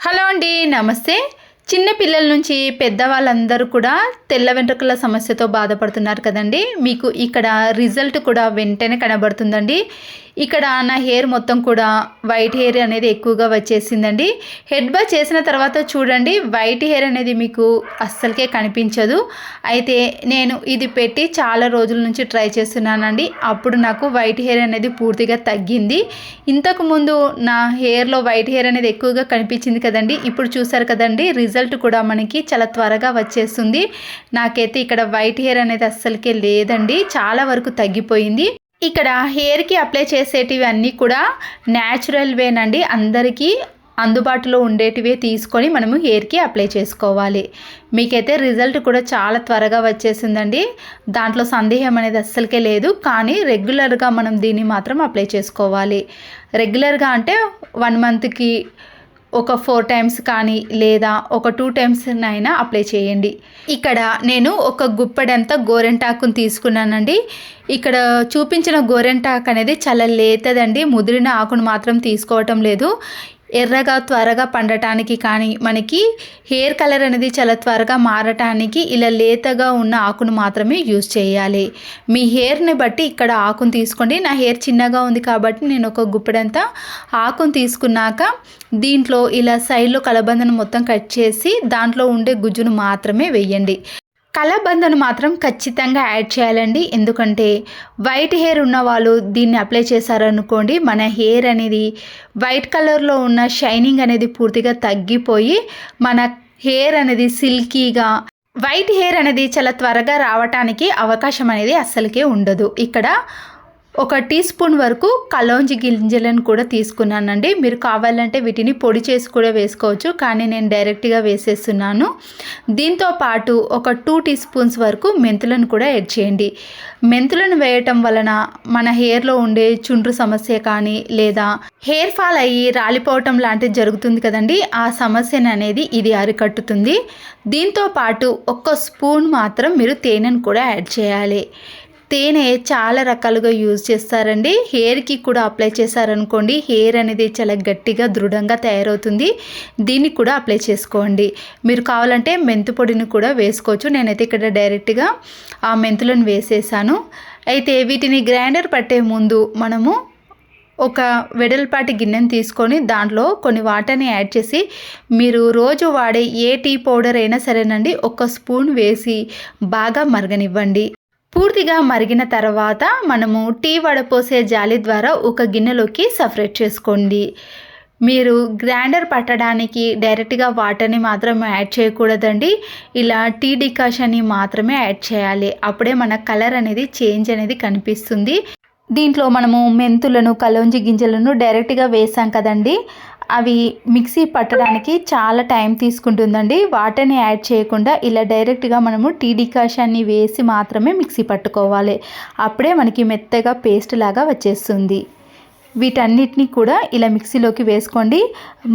Hello అండి నమస్తే. చిన్న పిల్లల నుంచి పెద్దవాళ్ళందరూ కూడా తెల్ల వెంట్రుకల సమస్యతో బాధపడుతున్నారు కదండి. మీకు ఇక్కడ రిజల్ట్ కూడా వెంటనే కనబడుతుందండి. ఇక్కడ నా హెయిర్ మొత్తం కూడా వైట్ హెయిర్ అనేది ఎక్కువగా వచ్చేసిందండి. హెడ్ బా చేసిన తర్వాత చూడండి వైట్ హెయిర్ అనేది మీకు అస్సలకే కనిపించదు. అయితే నేను ఇది పెట్టి చాలా రోజుల నుంచి ట్రై చేస్తున్నానండి. అప్పుడు నాకు వైట్ హెయిర్ అనేది పూర్తిగా తగ్గింది. ఇంతకుముందు నా హెయిర్లో వైట్ హెయిర్ అనేది ఎక్కువగా కనిపించింది కదండి. ఇప్పుడు చూసారు కదండి రిజల్ట్ కూడా మనకి చాలా త్వరగా వచ్చేస్తుంది. నాకైతే ఇక్కడ వైట్ హెయిర్ అనేది అస్సలకే లేదండి. చాలా వరకు తగ్గిపోయింది. ఇక్కడ హెయిర్కి అప్లై చేసేటివి అన్నీ కూడా న్యాచురల్ వేనండి అందరికీ అందుబాటులో ఉండేటివే తీసుకొని మనము హెయిర్కి అప్లై చేసుకోవాలి. మీకైతే రిజల్ట్ కూడా చాలా త్వరగా వచ్చేసిందండి. దాంట్లో సందేహం అనేది అస్సలకే లేదు. కానీ రెగ్యులర్గా మనం దీన్ని మాత్రం అప్లై చేసుకోవాలి. రెగ్యులర్గా అంటే వన్ మంత్కి ఒక ఫోర్ టైమ్స్ కానీ లేదా ఒక టూ టైమ్స్ అయినా అప్లై చేయండి. ఇక్కడ నేను ఒక గుప్పెడంత గోరెంటాకుని తీసుకున్నానండి. ఇక్కడ చూపించిన గోరెంటాకు అనేది చాలా లేతదండి. ముదిరిన ఆకును మాత్రం తీసుకోవటం లేదు. ఎర్రగా త్వరగా పండటానికి కానీ మనకి హెయిర్ కలర్ అనేది చాలా త్వరగా మారటానికి ఇలా లేతగా ఉన్న ఆకును మాత్రమే యూజ్ చేయాలి. మీ హెయిర్ని బట్టి ఇక్కడ ఆకును తీసుకోండి. నా హెయిర్ చిన్నగా ఉంది కాబట్టి నేను ఒక గుప్పెడంతా ఆకును తీసుకున్నాక దీంట్లో ఇలా సైడ్లో కలబందను మొత్తం కట్ చేసి దాంట్లో ఉండే గుజ్జును మాత్రమే వేయండి. కళాబందను మాత్రం ఖచ్చితంగా యాడ్ చేయాలండి. ఎందుకంటే వైట్ హెయిర్ ఉన్న వాళ్ళు దీన్ని అప్లై చేశారనుకోండి మన హెయిర్ అనేది వైట్ కలర్లో ఉన్న షైనింగ్ అనేది పూర్తిగా తగ్గిపోయి మన హెయిర్ అనేది సిల్కీగా వైట్ హెయిర్ అనేది చాలా త్వరగా రావటానికి అవకాశం అనేది అస్సలకే ఉండదు. ఇక్కడ ఒక టీ స్పూన్ వరకు కలోంజి గింజలను కూడా తీసుకున్నానండి. మీరు కావాలంటే వీటిని పొడి చేసి కూడా వేసుకోవచ్చు కానీ నేను డైరెక్ట్గా వేసేస్తున్నాను. దీంతో పాటు ఒక టూ టీ స్పూన్స్ వరకు మెంతులను కూడా యాడ్ చేయండి. మెంతులను వేయటం వలన మన హెయిర్లో ఉండే చుండ్రు సమస్య కానీ లేదా హెయిర్ ఫాల్ అయ్యి రాలిపోవటం లాంటిది జరుగుతుంది కదండి ఆ సమస్యను అనేది ఇది అరికట్టుతుంది. దీంతో పాటు ఒక్క స్పూన్ మాత్రం మీరు తేనెను కూడా యాడ్ చేయాలి. తేనె చాలా రకాలుగా యూజ్ చేస్తారండి. హెయిర్కి కూడా అప్లై చేశారనుకోండి హెయిర్ అనేది చాలా గట్టిగా దృఢంగా తయారవుతుంది. దీన్ని కూడా అప్లై చేసుకోండి. మీరు కావాలంటే మెంతు పొడిని కూడా వేసుకోవచ్చు. నేనైతే ఇక్కడ డైరెక్ట్గా ఆ మెంతులను వేసేసాను. అయితే వీటిని గ్రైండర్ పట్టే ముందు మనము ఒక వెడల్పాటి గిన్నెను తీసుకొని దాంట్లో కొన్ని వాటర్ని యాడ్ చేసి మీరు రోజు వాడే ఏ టీ పౌడర్ అయినా సరేనండి ఒక స్పూన్ వేసి బాగా మరగనివ్వండి. పూర్తిగా మరిగిన తర్వాత మనము టీ వడపోసే జాలి ద్వారా ఒక గిన్నెలోకి సపరేట్ చేసుకోండి. మీరు గ్రైండర్ పట్టడానికి డైరెక్ట్గా వాటర్ని మాత్రం యాడ్ చేయకూడదండి. ఇలా టీ డికాషన్ని మాత్రమే యాడ్ చేయాలి. అప్పుడే మన కలర్ అనేది చేంజ్ అనేది కనిపిస్తుంది. దీంట్లో మనము మెంతులను కలోంజి గింజలను డైరెక్ట్గా వేసాం కదండి. అవి మిక్సీ పట్టడానికి చాలా టైం తీసుకుంటుందండి. వాటర్ని యాడ్ చేయకుండా ఇలా డైరెక్ట్గా మనము టీడికాషాన్ని వేసి మాత్రమే మిక్సీ పట్టుకోవాలి. అప్పుడే మనకి మెత్తగా పేస్ట్ లాగా వచ్చేస్తుంది. వీటన్నిటిని కూడా ఇలా మిక్సీలోకి వేసుకోండి.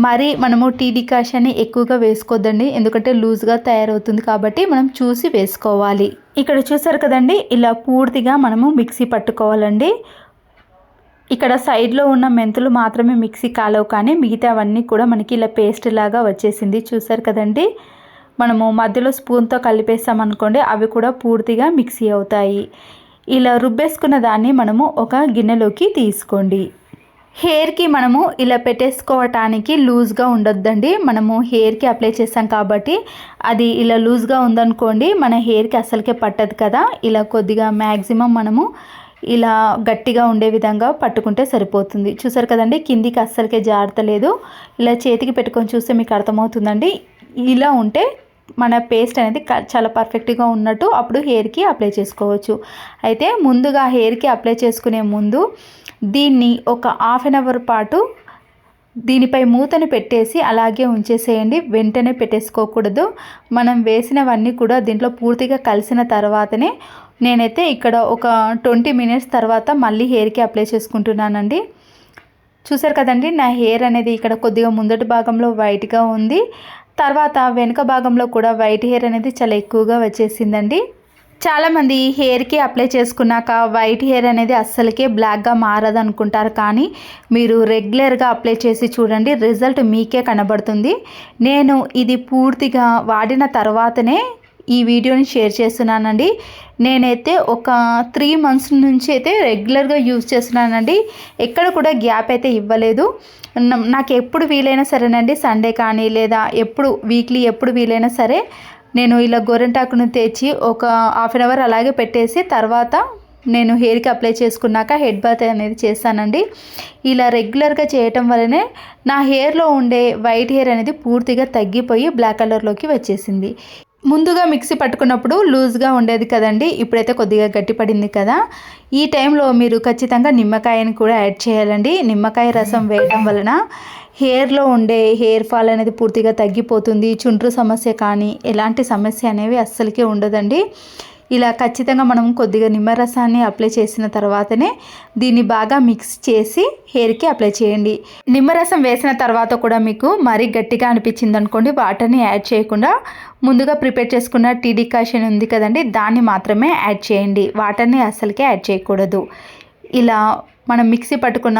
మరి మనము టీ డికాషన్ని ఎక్కువగా వేసుకోవద్దండి ఎందుకంటే లూజ్గా తయారవుతుంది కాబట్టి మనం చూసి వేసుకోవాలి. ఇక్కడ చూసారు కదండి ఇలా పూర్తిగా మనము మిక్సీ పట్టుకోవాలండి. ఇక్కడ సైడ్లో ఉన్న మెంతులు మాత్రమే మిక్సీ కాలవు కానీ మిగతావన్నీ కూడా మనకి ఇలా పేస్ట్ లాగా వచ్చేసింది. చూసారు కదండి? మనము మధ్యలో స్పూన్తో కలిపేస్తామనుకోండి అవి కూడా పూర్తిగా మిక్సీ అవుతాయి. ఇలా రుబ్బేసుకున్న దాన్ని మనము ఒక గిన్నెలోకి తీసుకోండి. హెయిర్కి మనము ఇలా పెట్టేసుకోవటానికి లూజ్గా ఉండొద్దండి. మనము హెయిర్కి అప్లై చేస్తాం కాబట్టి అది ఇలా లూజ్గా ఉందనుకోండి మన హెయిర్కి అసలుకే పట్టదు కదా? ఇలా కొద్దిగా మ్యాక్సిమం మనము ఇలా గట్టిగా ఉండే విధంగా పట్టుకుంటే సరిపోతుంది. చూసారు కదండి కిందికి అస్సలకే జాగ్రత్తలేదు ఇలా చేతికి పెట్టుకొని చూస్తే మీకు అర్థమవుతుందండి. ఇలా ఉంటే మన పేస్ట్ అనేది చాలా పర్ఫెక్ట్గా ఉన్నట్టు అప్పుడు హెయిర్కి అప్లై చేసుకోవచ్చు. అయితే ముందుగా హెయిర్కి అప్లై చేసుకునే ముందు దీన్ని ఒక హాఫ్ అన్ అవర్ పాటు దీనిపై మూతను పెట్టేసి అలాగే ఉంచేసేయండి. వెంటనే పెట్టేసుకోకూడదు. మనం వేసినవన్నీ కూడా దీంట్లో పూర్తిగా కలిసిన తర్వాతనే నేనైతే ఇక్కడ ఒక ట్వంటీ మినిట్స్ తర్వాత మళ్ళీ హెయిర్కి అప్లై చేసుకుంటున్నానండి. చూసారు కదండి నా హెయిర్ అనేది ఇక్కడ కొద్దిగా ముందటి భాగంలో వైట్గా ఉంది. తర్వాత వెనుక భాగంలో కూడా వైట్ హెయిర్ అనేది చాలా ఎక్కువగా వచ్చేసిందండి. చాలామంది హెయిర్కి అప్లై చేసుకున్నాక వైట్ హెయిర్ అనేది అస్సలకే బ్లాక్గా మారదు అనుకుంటారు కానీ మీరు రెగ్యులర్గా అప్లై చేసి చూడండి రిజల్ట్ మీకే కనబడుతుంది. నేను ఇది పూర్తిగా వాడిన తర్వాతనే ఈ వీడియోని షేర్ చేస్తున్నానండి. నేనైతే ఒక త్రీ మంత్స్ నుంచి అయితే రెగ్యులర్గా యూజ్ చేస్తున్నానండి. ఎక్కడ కూడా గ్యాప్ అయితే ఇవ్వలేదు. నాకు ఎప్పుడు వీలైనా సరేనండి సండే కానీ లేదా ఎప్పుడు వీక్లీ ఎప్పుడు వీలైనా సరే నేను ఇలా గోరెంటాకును తెచ్చి ఒక హాఫ్ అన్ అవర్ అలాగే పెట్టేసి తర్వాత నేను హెయిర్కి అప్లై చేసుకున్నాక హెడ్ బాత్ అనేది చేస్తానండి. ఇలా రెగ్యులర్గా చేయటం వల్లనే నా హెయిర్లో ఉండే వైట్ హెయిర్ అనేది పూర్తిగా తగ్గిపోయి బ్లాక్ కలర్లోకి వచ్చేసింది. ముందుగా మిక్సీ పట్టుకున్నప్పుడు లూజ్గా ఉండేది కదండి. ఇప్పుడైతే కొద్దిగా గట్టిపడింది కదా. ఈ టైంలో మీరు ఖచ్చితంగా నిమ్మకాయని కూడా యాడ్ చేయాలండి. నిమ్మకాయ రసం వేయడం వలన హెయిర్లో ఉండే హెయిర్ ఫాల్ అనేది పూర్తిగా తగ్గిపోతుంది. చుండ్రు సమస్య కానీ ఎలాంటి సమస్య అనేవి అస్సలకే ఉండదండి. ఇలా ఖచ్చితంగా మనం కొద్దిగా నిమ్మరసాన్ని అప్లై చేసిన తర్వాతనే దీన్ని బాగా మిక్స్ చేసి హెయిర్కి అప్లై చేయండి. నిమ్మరసం వేసిన తర్వాత కూడా మీకు మరీ గట్టిగా అనిపించింది అనుకోండి వాటర్ని యాడ్ చేయకుండా ముందుగా ప్రిపేర్ చేసుకున్న టీ డికాషన్ ఉంది కదండి దాన్ని మాత్రమే యాడ్ చేయండి. వాటర్ని అస్సలకే యాడ్ చేయకూడదు. ఇలా మనం మిక్సీ పట్టుకున్న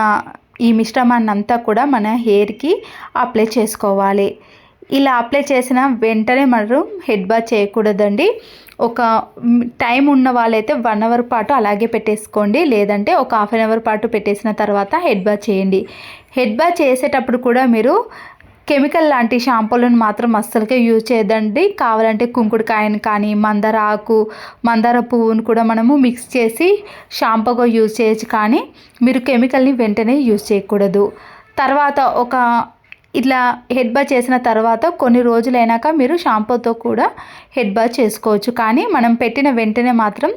ఈ మిశ్రమాన్ని అంతా కూడా మన హెయిర్కి అప్లై చేసుకోవాలి. ఇలా అప్లై చేసిన వెంటనే మనం హెడ్ బాత్ చేయకూడదండి. ఒక టైం ఉన్న వాళ్ళైతే వన్ అవర్ పాటు అలాగే పెట్టేసుకోండి. లేదంటే ఒక హాఫ్ అన్ అవర్ పాటు పెట్టేసిన తర్వాత హెడ్ బాత్ చేయండి. హెడ్ బాత్ చేసేటప్పుడు కూడా మీరు కెమికల్ లాంటి షాంపూలను మాత్రం అస్సలుకే యూజ్ చేయదండి కావాలంటే కుంకుడుకాయని కానీ మందార ఆకు మందార పువ్వును కూడా మనము మిక్స్ చేసి షాంపూగా యూజ్ చేయొచ్చు కానీ మీరు కెమికల్ని వెంటనే యూజ్ చేయకూడదు. తర్వాత ఒక ఇట్లా హెడ్ బా చేసిన తర్వాత కొన్ని రోజులైనాక మీరు షాంపూతో కూడా హెడ్ బా చేసుకోవచ్చు. కానీ మనం పెట్టిన వెంటనే మాత్రం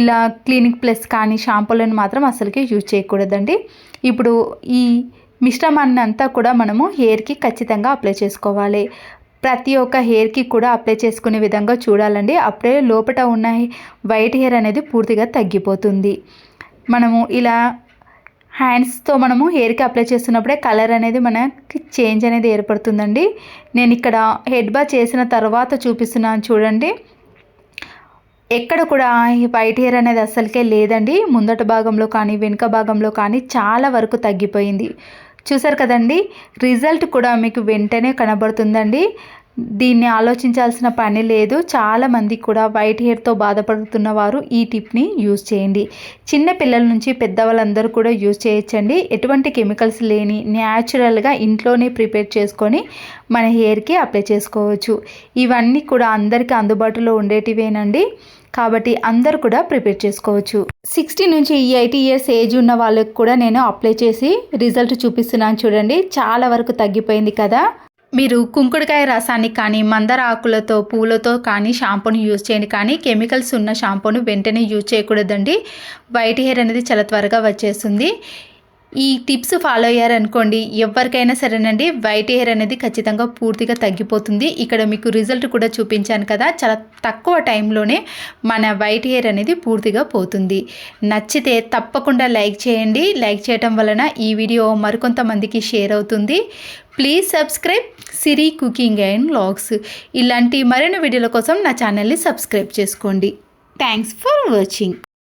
ఇలా క్లినిక్ ప్లస్ కానీ షాంపూలను మాత్రం అసలుకి యూజ్ చేయకూడదండి. ఇప్పుడు ఈ మిశ్రమాన్ని అంతా కూడా మనము హెయిర్కి ఖచ్చితంగా అప్లై చేసుకోవాలి. ప్రతి ఒక్క హెయిర్కి కూడా అప్లై చేసుకునే విధంగా చూడాలండి. అప్పుడే లోపల ఉన్న వైట్ హెయిర్ అనేది పూర్తిగా తగ్గిపోతుంది. మనము ఇలా హ్యాండ్స్తో మనము హెయిర్కి అప్లై చేస్తున్నప్పుడే కలర్ అనేది మనకి చేంజ్ అనేది ఏర్పడుతుందండి. నేను ఇక్కడ హెడ్ బా చేసిన తర్వాత చూపిస్తున్నాను చూడండి. ఎక్కడ కూడా ఈ వైట్ హెయిర్ అనేది అస్సలకే లేదండి. ముందట భాగంలో కానీ వెనుక భాగంలో కానీ చాలా వరకు తగ్గిపోయింది. చూసారు కదండి? రిజల్ట్ కూడా మీకు వెంటనే కనబడుతుందండి. దీన్ని ఆలోచించాల్సిన పని లేదు. చాలా మంది కూడా వైట్ హెయిర్తో బాధపడుతున్న వారు ఈ టిప్ని యూజ్ చేయండి. చిన్న పిల్లల నుంచి పెద్దవాళ్ళందరూ కూడా యూజ్ చేయొచ్చండి. ఎటువంటి కెమికల్స్ లేని న్యాచురల్గా ఇంట్లోనే ప్రిపేర్ చేసుకొని మన హెయిర్కి అప్లై చేసుకోవచ్చు. ఇవన్నీ కూడా అందరికీ అందుబాటులో ఉండేటివేనండి. కాబట్టి అందరు కూడా ప్రిపేర్ చేసుకోవచ్చు. సిక్స్టీ నుంచి ఎయిటీ ఇయర్స్ ఏజ్ ఉన్న వాళ్ళకి కూడా నేను అప్లై చేసి రిజల్ట్ చూపిస్తున్నాను చూడండి. చాలా వరకు తగ్గిపోయింది కదా. మీరు కుంకుడుకాయ రసాన్ని కానీ మందార ఆకులతో పూలతో కానీ షాంపూని యూజ్ చేయండి. కానీ కెమికల్స్ ఉన్న షాంపూను వెంటనే యూజ్ చేయకూడదండి. వైట్ హెయిర్ అనేది చాలా త్వరగా వచ్చేస్తుంది. ఈ టిప్స్ ఫాలో అయ్యారనుకోండి ఎవరికైనా సరేనండి వైట్ హెయిర్ అనేది ఖచ్చితంగా పూర్తిగా తగ్గిపోతుంది. ఇక్కడ మీకు రిజల్ట్ కూడా చూపించాను కదా చాలా తక్కువ టైంలోనే మన వైట్ హెయిర్ అనేది పూర్తిగా పోతుంది. నచ్చితే తప్పకుండా లైక్ చేయండి. లైక్ చేయటం వలన ఈ వీడియో మరికొంతమందికి షేర్ అవుతుంది. Please subscribe Siri cooking and vlogs ఇలాంటి మరిన్ని వీడియోల కోసం నా ఛానల్ని సబ్స్క్రైబ్ చేసుకోండి. Thanks for watching.